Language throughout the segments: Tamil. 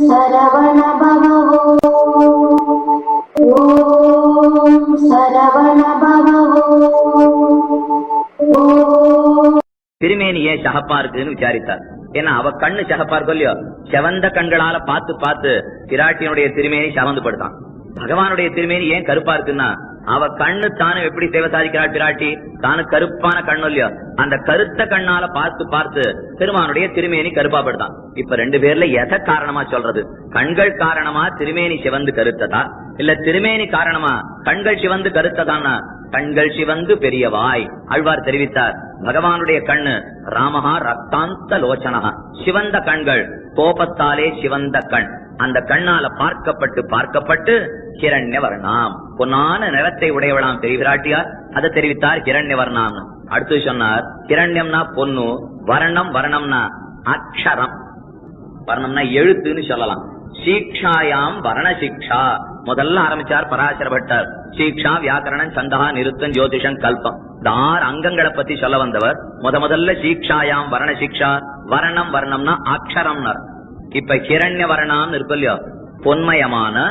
சரவண பவோ ஓம் சரவண பவோ திருமேனி ஏன் சகப்பா இருக்குன்னு விசாரித்தார். ஏன்னா அவ கண்ணு சகப்பா இருக்கும் இல்லையோ? செவந்த கண்களால பார்த்து பார்த்து பிராட்டியனுடைய திருமேனி சவந்து படுத்தான் பகவானுடைய திருமேனி ஏன் கருப்பா இருக்குன்னா அவ கண்ணு தானும் எப்படி சேவை சாதிக்கிறாள் பிராட்டி? தானு கருப்பான கண்ணு இல்லையோ? அந்த கருத்த கண்ணால பார்த்து பார்த்து திருமானுடைய திருமேனி கருப்பாப்படுதான் இப்ப ரெண்டு பேர்ல எதை காரணமா சொல்றது? கண்கள் காரணமா திருமேனி சிவந்து கருத்ததா? இல்ல திருமேனி காரணமா கண்கள் சிவந்து கருத்ததானா? கண்கள் சிவந்து பெரியவாய் ஆழ்வார் தெரிவித்தார். பகவானுடைய கண்ணு ராமஹா ரக்தாந்த லோச்சனஹா. சிவந்த கண்கள் கோபத்தாலே சிவந்த கண். அந்த கண்ணால பார்க்கப்பட்டு பார்க்கப்பட்டு கிரண்ய வர்ணாம் பொன்னான நிறத்தை உடையவளாம் தெரிவிராட்டியார் அதை தெரிவித்தார் ஹிரண்ய வர்ணாம் அடுத்து சொன்னார் கிரண்யம்னா பொன்னு வர்ணம் வர்ணம்னா அக்ஷரம். வர்ணம்னா எழுத்துன்னு சொல்லலாம். சீக்ஷாயாம் வர்ண சிக்ஷா. முதல்ல ஆரம்பிச்சார் பராசரப்பட்டார். சீக்ஷா வியாக்கரணம் சந்தகா நிருத்தம் ஜோதிஷம் கல்பம். இந்த ஆறு அங்கங்களை பத்தி சொல்ல வந்தவர். முத முதல்ல சீக்ஷாயாம் வர்ண சிக்ஷா வர்ணம் வர்ணம்னா அக்ஷரம்னர். இப்ப கிரண்ய வர்ணாம் இருக்கு இல்லையோ? பொன்மயமான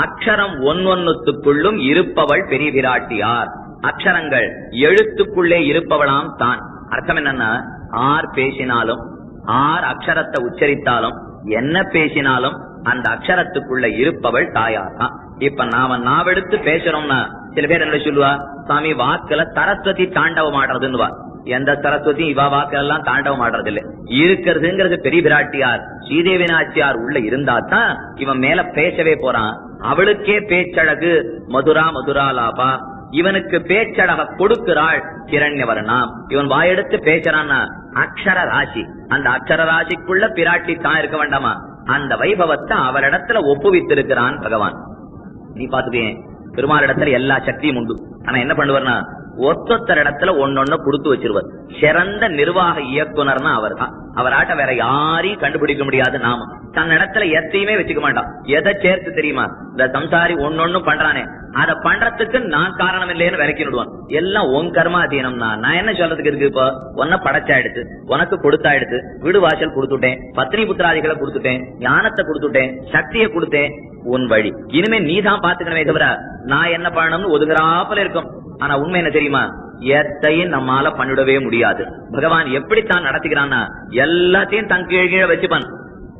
அக்ஷரம் ஒன்னொன்னுத்துக்குள்ளும் இருப்பவள் பெரிய விராட்டியார். அக்ஷரங்கள் எழுத்துக்குள்ளே இருப்பவளாம் தான். அர்த்தம் என்னன்னா ஆர் பேசினாலும் ஆர் அக்ஷரத்தை உச்சரித்தாலும் என்ன பேசினாலும் அந்த அக்ஷரத்துக்குள்ள இருப்பவள் தாயார் தான். இப்ப நாம நாவெடுத்து பேசுறோம்னா சில பேர் என்ன சொல்லுவா? சாமி வாக்குல சரஸ்வதி தாண்டவம் ஆடுறதுன்னுவா. எந்த சரஸ்வதி இவா வாக்கெல்லாம் தாண்டவம் ஆடுறது இல்ல இருக்கிறதுங்கிறது பெரிய பிராட்டியார் ஸ்ரீதேவி நாச்சியார் உள்ள இருந்தா தான் இவன் மேல பேசவே போறான். அவளுக்கே பேச்சழகு மதுரா மதுரா லாபா. இவனுக்கு பேச்சழக கொடுக்கிறாள் கிரண்யவரணாம் இவன் வாயெடுத்து பேசுறான்னா அக்ஷர ராசி. அந்த அக்ஷர ராசிக்குள்ள பிராட்டி தான் இருக்க வேண்டாமா? அந்த வைபவத்தை அவரிடத்துல ஒப்புவித்திருக்கிறான் பகவான். நீ பாத்துக்கேன் பெருமாளிடத்துல எல்லா சக்தியும் உண்டு. ஆனா என்ன பண்ணுவார்னா ஒத்தொத்தர் இடத்துல ஒன்னொன்னு கொடுத்து வச்சிருவார். சிறந்த நிர்வாக இயக்குனர்னா அவர் தான் அவராட்ட வேற யாரையும் கண்டுபிடிக்க முடியாது நாம தன் இடத்துல எத்தையுமே வச்சுக்க மாட்டான். எதை சேர்த்து தெரியுமா? இந்த சம்சாரி ஒன்னொன்னு பண்றானே. அத பண்றதுக்கு நான் காரணம் இல்லைன்னு விரக்கி விடுவான். எல்லாம் உன் கர்மாதீனம்னா. நான் என்ன சொல்றதுக்கு இருக்கு இப்போ? உன்ன படைச்சாயிடுச்சு உனக்கு கொடுத்தாயிடுச்சு வீடு வாசல் கொடுத்துட்டேன் பத்னி புத்திராதிகளை கொடுத்துட்டேன் ஞானத்தை கொடுத்துட்டேன் சக்தியை கொடுத்தேன் உன் வழி. இனிமே நீ தான் பாத்துக்கணுமே தவிர நான் என்ன பண்ணணும்னு ஒதுங்குறாப்புல இருக்கும். ஆனா உண்மை என்ன தெரியுமா? எத்தையும் நம்மால பண்ணிடவே முடியாது. பகவான் எப்படித்தான் நடத்துகிறான்னா எல்லாத்தையும் தன் கீழ்கீழ வச்சுப்பான்.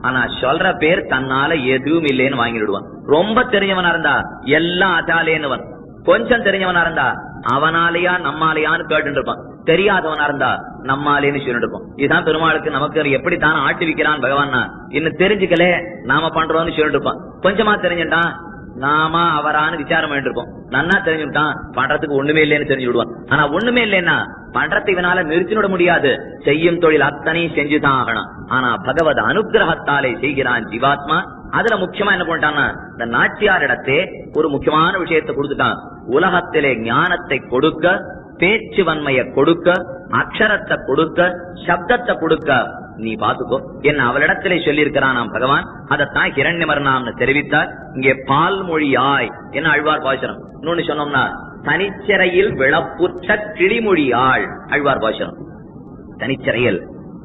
ஆனா சொல்ற பேர் தன்னால எதுவும் இல்லைன்னு வாங்கிடுவான். ரொம்ப தெரிஞ்சவனா இருந்தா எல்லாம் அதாலேன்னுவன். கொஞ்சம் தெரிஞ்சவனா இருந்தா அவனாலயா நம்மாலயான்னு கேட்டு இருப்பான். தெரியாதவனா இருந்தா நம்மாலேன்னு சொல்லிட்டு இருப்போம் இதுதான் பெருமாளுக்கு நமக்கு எப்படித்தான் ஆட்டி வைக்கிறான் பகவான் இன்னும் தெரிஞ்சுக்கல நாம பண்றோம்னு சொல்லிட்டு இருப்பான். கொஞ்சமா தெரிஞ்சுட்டான் நாமா அவரான்னு விசாரம் பண்ணிட்டு இருக்கோம் நன்னா தெரிஞ்சுட்டான் பண்றதுக்கு ஒண்ணுமே இல்லைன்னு தெரிஞ்சு விடுவான். ஆனா ஒண்ணுமே இல்லைன்னா பண்றதை இவனால நிறுத்தி விட முடியாது. செய்யும் தொழில் அத்தனையும் செஞ்சுதான் ஆகணும். ஆனா பகவத் அனுகிரகத்தாலே செய்கிறான் ஜீவாத்மா. அதுல முக்கியமா என்ன பண்ணிட்டான்னா இந்த நாட்டியாரிடத்தே ஒரு முக்கியமான விஷயத்தை கொடுத்துட்டான். உலகத்திலே ஞானத்தை கொடுக்க பேச்சு வன்மையை கொடுக்க அக்ஷரத்தை கொடுக்க சப்தத்தை கொடுக்க நீ பாத்துக்கோ என்ன அவளிடத்திலே சொல்லியிருக்கிறான் பகவான்? அதத்தான் ஹிரண்யமர்ணாம்னு தெரிவித்தார். இங்கே பால் மொழியாய் என்ன அழ்வார் பாசுரம். இன்னொன்னு சொன்னோம்னா தனிச்சிறையில் விளப்புற்ற கிளிமொழியாள் அழ்வார் பாசுரம். தனிச்சிறையில்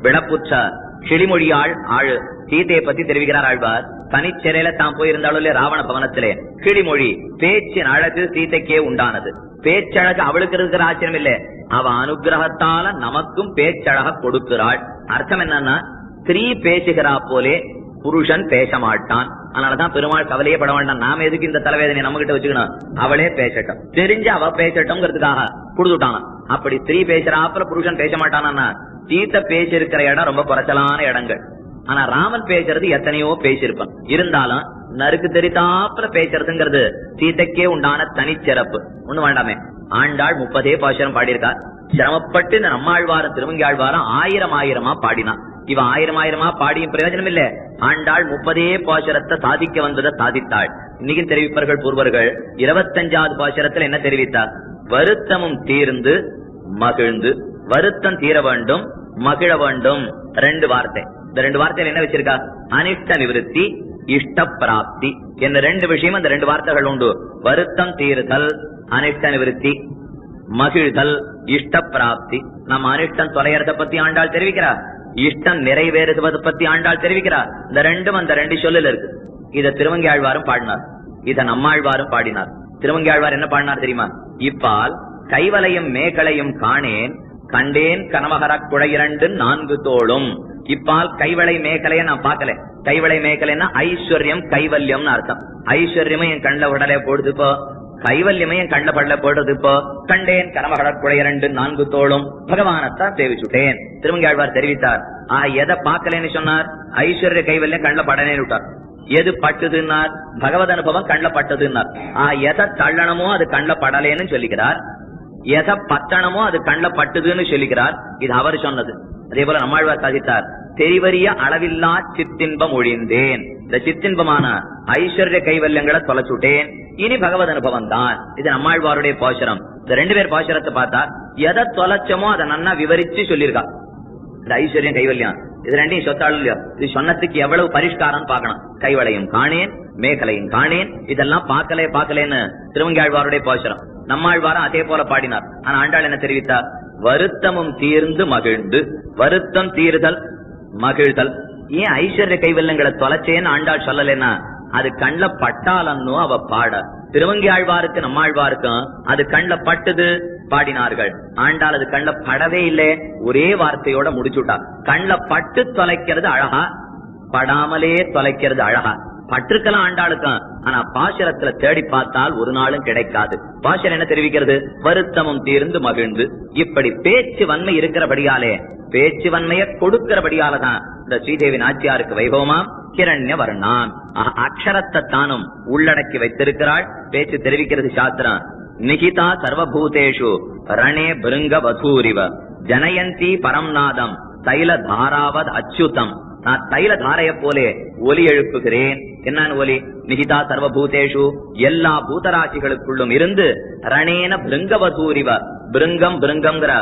விளப்புற்ற கிளிமொழியாள் ஆள் சீதையை பத்தி தெரிவிக்கிறார் ஆழ்வார் தனிச்சிறையில தான் போயிருந்தாலும் ராவண பவனத்திலே கிளிமொழி பேச்சின் அழகு சீதைக்கே உண்டானது. பேச்சழகு அவளுக்கு இருக்கிற ஆச்சரியம் இல்ல. அவ அனுகிரகத்தால நமக்கும் பேச்சழக கொடுக்கிறாள். அர்த்தம் என்னன்னா ஸ்திரீ பேசுகிறா போலே புருஷன் பேச மாட்டான் அதனாலதான் பெருமாள் கவலையே பட வேண்டாம். நாம எதுக்கு இந்த தலைவேதனை நம்ம கிட்ட வச்சுக்கணும்? அவளே பேசட்டும். தெரிஞ்சு அவ பேசட்டும்ங்கிறதுக்காக கொடுத்துட்டாங்க அப்படி ஸ்திரீ பேசுறாப்புல புருஷன் பேச மாட்டானா சீத்த பேசிருக்கிற இடம் ரொம்ப குறைச்சலான இடங்கள். ஆனா ராமன் பேசுறது எத்தனையோ பேசியிருப்பான். இருந்தாலும் நறுக்கு தெரித்தாப்புல பேசுறதுங்கிறது சீதைக்கே உண்டான தனிச்சிறப்பு. ஒண்ணு வேண்டாமே. ஆண்டாள் முப்பதே பாசுரம் பாடியிருக்கார் சிரமப்பட்டு இந்த நம்மாழ்வாரம் திருமங்கி ஆழ்வாரம் ஆயிரம் ஆயிரமா பாடினான் இவ ஆயிரம் ஆயிரமா பாடியும் பிரயோஜனம் இல்ல ஆண்டாள் முப்பதே பாசுரத்தை சாதிக்க வந்ததை சாதித்தாள். இன்னைக்கு தெரிவிப்பார்கள் பூர்வர்கள் இருபத்தஞ்சாவது பாசுரத்துல என்ன தெரிவித்தார் வருத்தமும் தீர்ந்து மகிழ்ந்து. வருத்தம் தீர வேண்டும் மகிழ வேண்டும். ரெண்டு வார்த்தை. இந்த ரெண்டு வார்த்தையில என்ன வச்சிருக்கா? அனிஷ்ட நிவிருத்தி இஷ்ட பிராப்தி என்ற ரெண்டு விஷயம் அந்த ரெண்டு வார்த்தைகள் உண்டு. வருத்தம் தீருதல் அனிஷ்ட நிவர்த்தி மகிழ்தல் இஷ்ட பிராப்தி நம்ம அனிஷ்டம் தொலையறத பத்தி ஆண்டாள் தெரிவிக்கிறார். இஷ்டம் நிறைவேறுவது பத்தி ஆண்டாள் தெரிவிக்கிறார். இந்த ரெண்டும் அந்த ரெண்டு சொல்லுல இருக்கு. இத திருவங்கியாழ்வாரும் பாடினார். இத நம்மாழ்வாரும் பாடினார். திருவங்கியாழ்வார் என்ன பாடினார் தெரியுமா? இப்பால் கைவலையும் மேகலையும் காணேன் கண்டேன் கனமகர குழையிரண்டு நான்கு தோளும். இப்பால் கைவளை மேகலைய நான் பார்க்கல. கைவளை மேகலைன்னா ஐஸ்வர்யம் கைவல்யம்னு அர்த்தம். ஐஸ்வர்யமே என் கண்ணில் உடலே போடுதுப்போ கைவல்யமே என் கண்ணில் படல போடுறது இப்போ. கண்டேன் கனமகர குழையிரண்டு நான்கு தோளும். பகவானத்தான் சேவிச்சுட்டேன். திருவங்கியாழ்வார் தெரிவித்தார். ஆ எதை பார்க்கலன்னு சொன்னார்? ஐஸ்வர்ய கைவல்யம் கண்ணில் படனே விட்டார். எது பட்டுதுன்னார்? பகவத் அனுபவம் கண்ணில் பட்டதுன்னார். ஆ எதை தள்ளணமோ அது கண்ணில் படலேன்னு சொல்லிக்கிறார். எதை பத்தனமோ அது கண்ணில் பட்டுதுன்னு சொல்லிக்கிறார். இது அவர் சொன்னது. அதே போல நம்மாழ்வார் சாதித்தார் தெரிவறிய அளவில்லா சித்தின்பம் ஒழிந்தேன். இந்த சித்தின்பமான ஐஸ்வர்ய கைவல்யங்களை தொலைச்சுட்டேன். இனி பகவத் அனுபவம் தான். இது நம்மாழ்வாருடைய பாசுரம். இந்த ரெண்டு பேர் பாசுரத்தை பார்த்தா எதை தொலைச்சமோ அதை நன்னா விவரிச்சு சொல்லியிருக்கா. இந்த ஐஸ்வர்யம் கைவல்யம் இது ரெண்டையும் சொத்தாள் இல்லையோ. இது சொன்னதுக்கு எவ்வளவு பரிஷ்காரம் பார்க்கணும். கைவளையும் காணேன் மேகலையும் காணேன். இதெல்லாம் பார்க்கலே பார்க்கலேன்னு திருவங்கியாழ்வாருடைய பாசுரம். நம்மாழ்வாரம் அதே போல பாடினார். ஆனா ஆண்டாள் என்ன தெரிவித்தார்? வருத்தமும் தீர்ந்து மகிழ்ந்து வருத்தம் தீர்தல் மகிழ்தல். ஏன் ஐஸ்வர்ய கைவல்லங்களை தொலைச்சேன்னு ஆண்டாள் சொல்லலைன்னா? அது கண்ல பட்டாலன்னு அவ பாட. திருவங்கியாழ்வாருக்கு நம்மாழ்வாருக்கும் அது கண்ல பட்டுது பாடினார்கள். ஆண்டாள் அது கண்ல படவே இல்லை. ஒரே வார்த்தையோட முடிச்சுட்டா. கண்ல பட்டு தொலைக்கிறது அழகா படாமலே தொலைக்கிறது அழகா. பற்றுக்கலாம் ஆண்டாளுக்கும். ஆனா பாசரத்துல தேடி பார்த்தால் ஒரு நாளும் கிடைக்காது. பாசரம் என்ன தெரிவிக்கிறது? வருத்தமும் தீர்ந்து மகிழ்ந்து. இப்படி பேச்சு வன்மை இருக்கிறபடியாலே பேச்சு வன்மையை கொடுக்கிறபடியாலதான் இந்த ஸ்ரீதேவி நாச்சியாருக்கு வைபவமா? கிரண்ய வர்ணான் ஆஹ், அக்ஷரத்தை தானும் உள்ளடக்கி வைத்திருக்கிறாள். பேச்சு தெரிவிக்கிறது சாஸ்திரம். நிகிதா சர்வபூதேஷு ரணே பிருங்க வசூரிவ ஜனயந்தி பரம்நாதம். தைல தாராவத் அச்சுதம். நான் தைல தாரைய போலே ஒலி எழுப்புகிறேன். என்னன்னு ஒலி? நிகிதா சர்வபூதேஷு. எல்லா பூதராசிகளுக்குள்ளும் இருந்து ரணேன பிருங்கவசூரிவ பிருங்கம் பிருங்கம்ங்கிற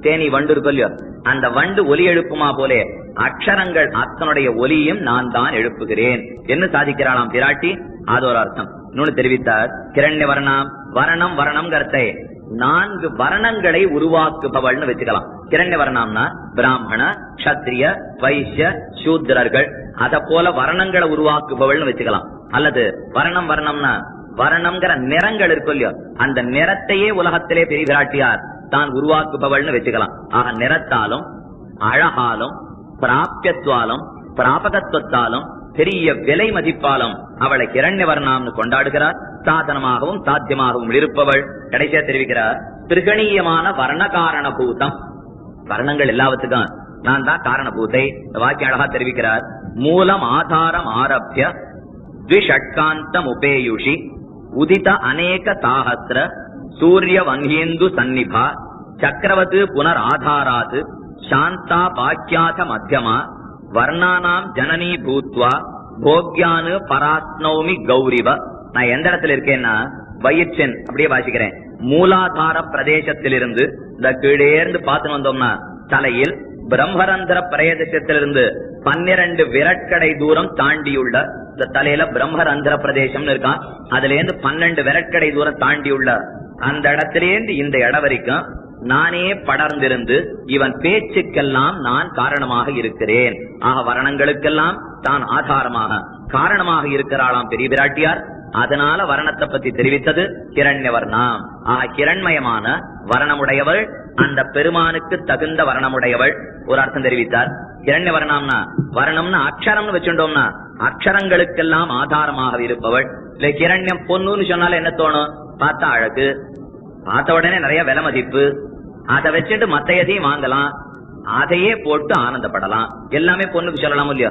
தேனி வண்டு இருக்கோ அந்த வண்டு ஒலி எழுப்புமா போலே? அக்ஷரங்கள் அத்தனுடைய ஒலியும் நான் தான் எழுப்புகிறேன். என்ன சாதிக்கிறாளாம் பிராட்டி? அது ஒரு அர்த்தம். இன்னொன்னு தெரிவித்தார். கிரண்ய வர்ணம் வரணம் வரணம் கருத்தை நான்கு வரணங்களை உருவாக்குபவள்னு வச்சுக்கலாம். கிரண்ய வர்ணம்னா பிராமண கத்திரிய வைசிய சூத்திரர்கள். அத போல வர்ணங்களை உருவாக்குபவள்னு வச்சுக்கலாம். அல்லது வர்ணம் வர்ணம்னா வர்ணம்ங்கிற நிறங்கள் இருக்கும் இல்லையோ அந்த நிறத்தையே உலகத்திலே பெரிபிராட்டியார் தான் உருவாக்குபவள்னு வச்சுக்கலாம். ஆக நிறத்தாலும் அழகாலும் பிராபியத்துவாலும் பிராபகத்துவத்தாலும் பெரிய விலை மதிப்பாலும் அவளை கிரண்யவர்ணாம்னு கொண்டாடுகிறார். சாதனமாகவும் சாத்தியமாகவும் இருப்பவள். கடைசியா தெரிவிக்கிறார் திருகணீயமான வர்ண காரண பூதம். வர்ணங்கள் எல்லாவற்றுக்கும் நான் தான் காரணபூத்தை இந்த அழகா தெரிவிக்கிறார். மூலம் ஆதாரம் ஆரம்பிய த்விஷட்காந்தம் உபேயுஷி உதித அநேக சாகசிர சூரிய வங்கேந்து சந்நிபா சக்கரவத்து புனர் ஆதாராது சாந்தா பாக்கியாத மத்தியமா வர்ணானாம் ஜனனி பூத்வா போக்யானு பராத்னௌமி கௌரிவ. நான் எந்த இடத்துல இருக்கேன்னா வயிற்றன் அப்படியே வாசிக்கிறேன். மூலாதார பிரதேசத்திலிருந்து இந்த கீழே இருந்து பார்த்து வந்தோம்னா தலையில் பிரம்மரந்திர பிரதேசத்திலிருந்து பன்னிரண்டு விரட்கடை தூரம் தாண்டியுள்ள இந்த தலையில பிரம்மரந்திர பிரதேசம் இருக்கான். அதுல இருந்து பன்னெண்டு விரட்கடை தூரம் தாண்டியுள்ள அந்த இடத்திலேருந்து இந்த இடம் வரைக்கும் நானே படர்ந்திருந்து இவன் பேச்சுக்கெல்லாம் நான் காரணமாக இருக்கிறேன். ஆக வரணங்களுக்கெல்லாம் தான் ஆதாரமாக காரணமாக இருக்கிறாளாம் பெரிய பிராட்டியார் அதனால வரணத்தை பத்தி தெரிவித்தது கிரண்யவர்ணாம் ஆக கிரண்மயமான வரணமுடையவள் அந்த பெருமானுக்கு தகுந்த வரணமுடையவள் ஒரு அர்த்தம் தெரிவித்தார். கிரண்ய வரணம்னா வர்ணம்னா அக்ஷரம்னு வச்சுட்டோம்னா அக்ஷரங்களுக்கெல்லாம் ஆதாரமாக இருப்பவள். இல்ல கிரண்யம் பொண்ணுன்னு சொன்னால என்ன தோணும்? பார்த்தா அழகு. பார்த்த உடனே நிறைய விலை மதிப்பு. அதை வச்சுட்டு மத்த எதையும் வாங்கலாம். அதையே போட்டு ஆனந்தப்படலாம். எல்லாமே பொண்ணுக்கு சொல்லலாம் இல்லையா?